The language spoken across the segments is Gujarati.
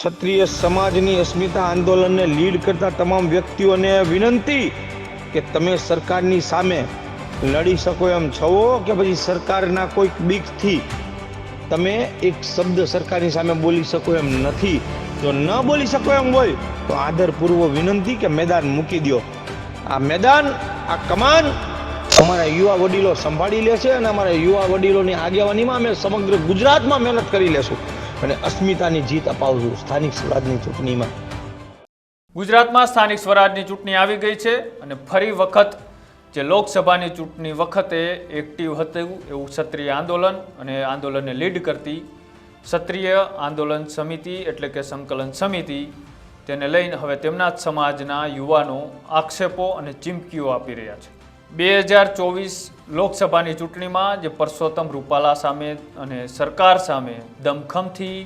ક્ષત્રિય સમાજની અસ્મિતા આંદોલનને લીડ કરતા તમામ વ્યક્તિઓને વિનંતી કે તમે સરકારની સામે લડી શકો એમ છો કે પછી સરકારના કોઈક બીકથી તમે એક શબ્દ સરકારની સામે બોલી શકો એમ નથી. જો ન બોલી શકો એમ હોય, તો આદરપૂર્વક વિનંતી કે મેદાન મૂકી દો આ મેદાન, આ કમાન અમારા યુવા વડીલો સંભાળી લેશે અને અમારા યુવા વડીલોની આગેવાનીમાં અમે સમગ્ર ગુજરાતમાં મહેનત કરી લેશું. અને અસ્મિતાની જીત અપાવશું સ્થાનિક સ્વરાજની ચૂંટણીમાં. ગુજરાતમાં સ્થાનિક સ્વરાજની ચૂંટણી આવી ગઈ છે અને ફરી વખત જે લોકસભાની ચૂંટણી વખતે એક્ટિવ હતું એવું ક્ષત્રિય આંદોલન અને આંદોલનને લીડ કરતી ક્ષત્રિય આંદોલન સમિતિ એટલે કે સંકલન સમિતિ તેને લઈને હવે તેમના જ સમાજના યુવાનો આક્ષેપો અને ચીમકીઓ આપી રહ્યા છે. બે હજાર ચોવીસ લોકસભાની ચૂંટણીમાં જે પરસોત્તમ રૂપાલા સામે અને સરકાર સામે દમખમથી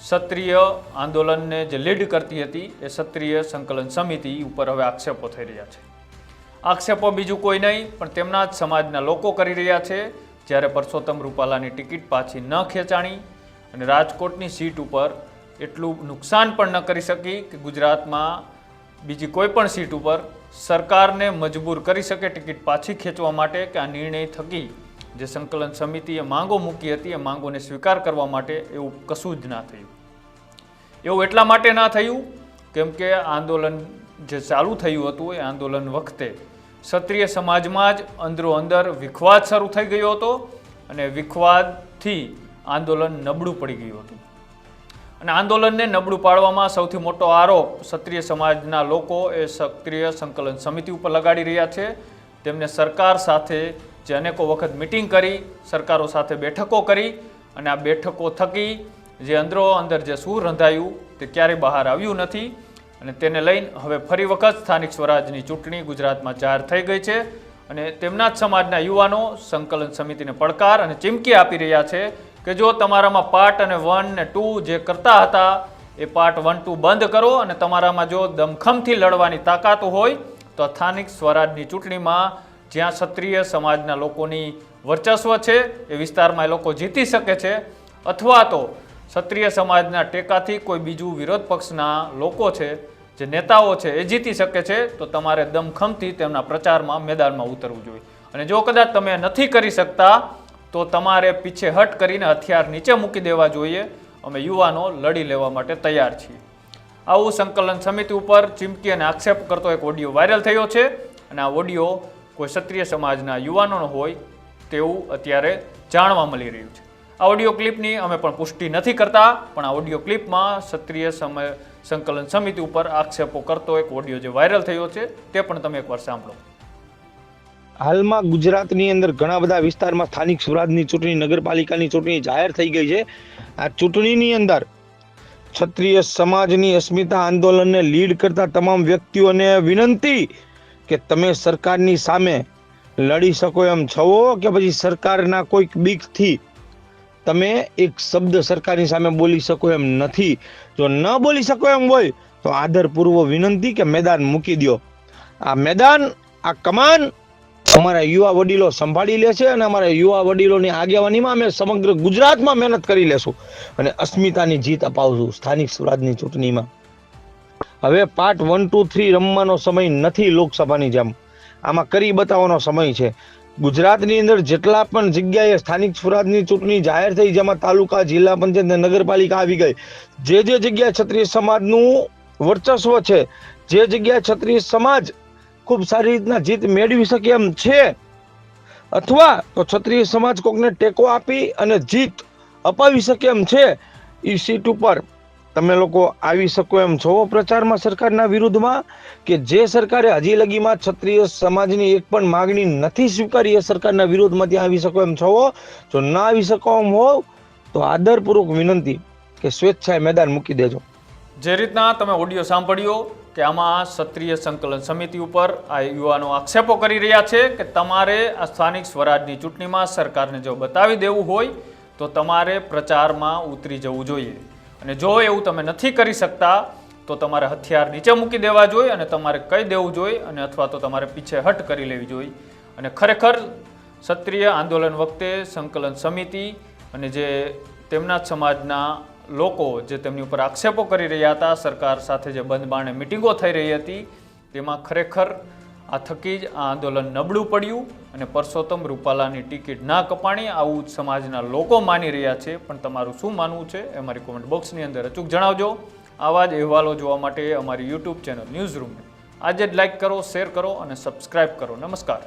ક્ષત્રિય આંદોલનને જે લીડ કરતી હતી, એ ક્ષત્રિય સંકલન સમિતિ ઉપર હવે આક્ષેપો થઈ રહ્યા છે. આક્ષેપો બીજું કોઈ નહીં, પણ તેમના જ સમાજના લોકો કરી રહ્યા છે. જ્યારે પરસોત્તમ રૂપાલાની ટિકિટ પાછી ન ખેંચાણી અને રાજકોટની સીટ ઉપર એટલું નુકસાન પણ ન કરી શકી કે ગુજરાતમાં બીજી કોઈ પણ સીટ ઉપર સરકારને મજબૂર કરી શકે ટિકિટ પાછી ખેંચવા માટે કે આ નિર્ણય થકી જે સંકલન સમિતિએ માંગો મૂકી હતી, એ માંગોને સ્વીકાર કરવા માટે એવું કશું જ ના થયું. એવું એટલા માટે ના થયું કેમ કે આંદોલન જે ચાલુ થયું હતું, એ આંદોલન વખતે ક્ષત્રિય સમાજમાં જ અંદરો અંદર વિખવાદ શરૂ થઈ ગયો હતો અને વિખવાદથી આંદોલન નબળું પડી ગયું હતું. અને આંદોલનને નબળું પાડવામાં સૌથી મોટો આરોપ ક્ષત્રિય સમાજના લોકો એ ક્ષત્રિય સંકલન સમિતિ ઉપર લગાડી રહ્યા છે. તેમને સરકાર સાથે જે અનેકો વખત મિટિંગ કરી, સરકારો સાથે બેઠકો કરી અને આ બેઠકો થકી જે અંદરો અંદર જે સૂર રંધાયું તે ક્યારેય બહાર આવ્યું નથી. અને તેને લઈને હવે ફરી વખત સ્થાનિક સ્વરાજની ચૂંટણી ગુજરાતમાં જાહેર થઈ ગઈ છે. અને તેમના જ સમાજના યુવાનો સંકલન સમિતિને પડકાર અને ચીમકી આપી રહ્યા છે. કે જો તમારામાં પાર્ટ અને વન ને ટુ જે કરતા હતા, એ પાર્ટ વન ટુ બંધ કરો અને તમારામાં જો દમખમથી લડવાની તાકાત હોય, તો સ્થાનિક સ્વરાજની ચૂંટણીમાં જ્યાં ક્ષત્રિય સમાજના લોકોની વર્ચસ્વ છે, એ વિસ્તારમાં એ લોકો જીતી શકે છે, અથવા તો ક્ષત્રિય સમાજના ટેકાથી કોઈ બીજું વિરોધ પક્ષના લોકો છે, જે નેતાઓ છે, એ જીતી શકે છે, તો તમારે દમખમથી તેમના પ્રચારમાં મેદાનમાં ઉતરવું જોઈએ. અને જો કદાચ તમે નથી કરી શકતા તો તમારે પીછે હટ કરીને હથિયાર નીચે મૂકી દેવા જોઈએ. અમે યુવાનો લડી લેવા માટે તૈયાર છીએ. આવું સંકલન સમિતિ ઉપર ચીમકી અને આક્ષેપ કરતો એક ઓડિયો વાયરલ થયો છે અને આ ઓડિયો કોઈ ક્ષત્રિય સમાજના યુવાનોનો હોય તેવું અત્યારે જાણવા મળી રહ્યું છે. આ ઓડિયો ક્લિપની અમે પણ પુષ્ટિ નથી કરતા, પણ આ ઓડિયો ક્લિપમાં ક્ષત્રિય સમય સંકલન સમિતિ ઉપર આક્ષેપો કરતો એક ઓડિયો જે વાયરલ થયો છે, તે પણ તમે એકવાર સાંભળો. હાલમાં ગુજરાતની અંદર ઘણા બધા વિસ્તારમાં સ્થાનિક સ્વરાજની ચૂંટણી, નગરપાલિકાની ચૂંટણી જાહેર થઈ ગઈ છે. આ ચૂંટણીની અંદર ક્ષત્રિય સમાજની અસ્મિતા આંદોલનને લીડ કરતા તમામ વ્યક્તિઓને વિનંતી કે તમે સરકારની સામે લડી શકો એમ છો કે પછી સરકારના કોઈક બીકથી તમે એક શબ્દ સરકારની સામે બોલી શકો એમ નથી. જો ન બોલી શકો એમ હોય તો આદરપૂર્વક વિનંતી કે મેદાન મૂકી દો આ મેદાન, આ કમાન અમારા યુવા વડીલો સંભાળી લે છે અને અમારા યુવા વડીલોની આગેવાનીમાં અમે સમગ્ર ગુજરાતમાં મહેનત કરી લેશું અને અસ્મિતાની જીત અપાવશું સ્થાનિક સ્વરાજની ચૂંટણીમાં. હવે પાર્ટ વન ટુ થ્રી રમવાનો સમય નથી લોકસભાની જેમ. આમાં કરી બતાવવાનો સમય છે. ગુજરાતની અંદર જેટલા પણ જગ્યાએ સ્થાનિક સ્વરાજની ચૂંટણી જાહેર થઈ, જેમાં તાલુકા, જિલ્લા પંચાયત નગરપાલિકા આવી ગઈ, જે જે જગ્યાએ ક્ષત્રિય સમાજનું વર્ચસ્વ છે, જે જગ્યાએ ક્ષત્રિય સમાજ ખૂબ સારી રીતના જીત મેળવી શકે એમ છે. અથવા તો ક્ષત્રિય સમાજ કોકને ટેકો આપી અને જીત અપાવી શકે એમ છે એ સીટ ઉપર. તમે લોકો આવી શકો એમ છો પ્રચારમાં સરકારના વિરુદ્ધમાં કે જે સરકારે હજી લગીમાં ક્ષત્રિય સમાજની એક પણ માગણી નથી સ્વીકારી એ સરકારના વિરોધમાં ત્યાં આવી શકો એમ છો. જો ના આવી શકો એમ હોવ તો આદરપૂર્વક વિનંતી કે સ્વેચ્છાએ મેદાન મૂકી દેજો. જે રીતના તમે ઓડિયો સાંભળ્યો કે આમાં ક્ષત્રિય સંકલન સમિતિ ઉપર આ યુવાનો આક્ષેપો કરી રહ્યા છે કે તમારે આ સ્થાનિક સ્વરાજની ચૂંટણીમાં સરકારને જો બતાવી દેવું હોય, તો તમારે પ્રચારમાં ઉતરી જવું જોઈએ. અને જો એવું તમે નથી કરી શકતા, તો તમારે હથિયાર નીચે મૂકી દેવા જોઈએ અને તમારે કહી દેવું જોઈએ અને અથવા તો તમારે પીછે હટ કરી લેવી જોઈએ. અને ખરેખર ક્ષત્રિય આંદોલન વખતે સંકલન સમિતિ અને જે તેમના સમાજના લોકો જે તેમની ઉપર આક્ષેપો કરી રહ્યા હતા, સરકાર સાથે જે બંધ બાણે મિટિંગો થઈ રહી હતી, તેમાં ખરેખર આ થકી જ આ આંદોલન નબળું પડ્યું અને પરસોત્તમ રૂપાલાની ટિકિટ ના કપાણી આવું સમાજના લોકો માની રહ્યા છે. પણ તમારું શું માનવું છે એ અમારી કોમેન્ટ બોક્સની અંદર અચૂક જણાવજો. આવા જ અહેવાલો જોવા માટે અમારી યુટ્યુબ ચેનલ ન્યૂઝ રૂમને આજે જ લાઇક કરો શેર કરો અને સબસ્ક્રાઇબ કરો. નમસ્કાર.